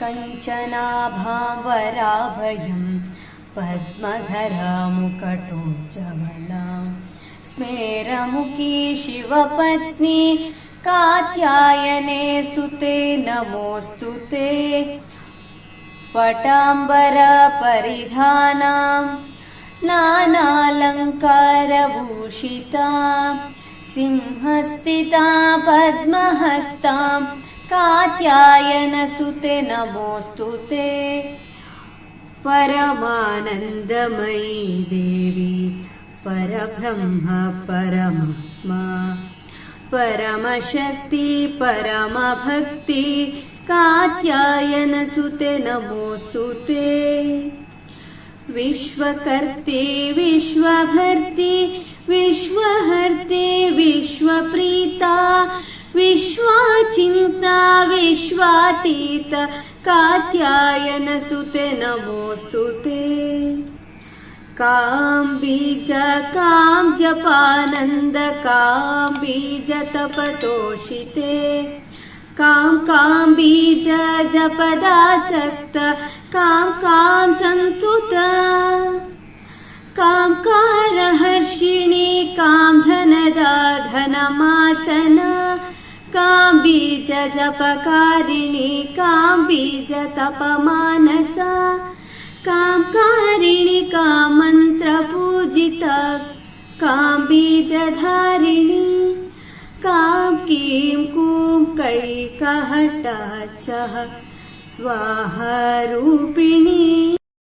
कञ्चनाभावराभयम् पद्मधरामुकटोज्जवलाम् स्मेरमुखी शिवपत्नी कात्यायने सुते नमोऽस्तु ते पटाम्बरपरिधानाम् नानालङ्कारभूषिता सिंहस्थिता पद्महस्ताम् कात्यायनसुते नमोऽस्तु ते। परमानन्दमयी देवी परब्रह्म परमात्मा। परमशक्ति परमभक्ति कात्यायनसुते नमोऽस्तु ते। विश्वकर्ते विश्वभर्ति विश्वहर्ते विश्वप्रीता विश्वाचिन्ता विश्वातीत कात्यायनसुते नमोऽस्तु ते। कां बीज कां जपानन्द कां बीज तपतोषिते कां कां बीज जपदासक्त कां कां सन्तुता कां कारहर्षिणी कां धनदा धनमासना कां बीज जपकारिणी कां बीज तपमानसा कां मन्त्रपूजिता कां बीजधारिणी कां कीं कूं कैकहटा च स्वाहारूपिणी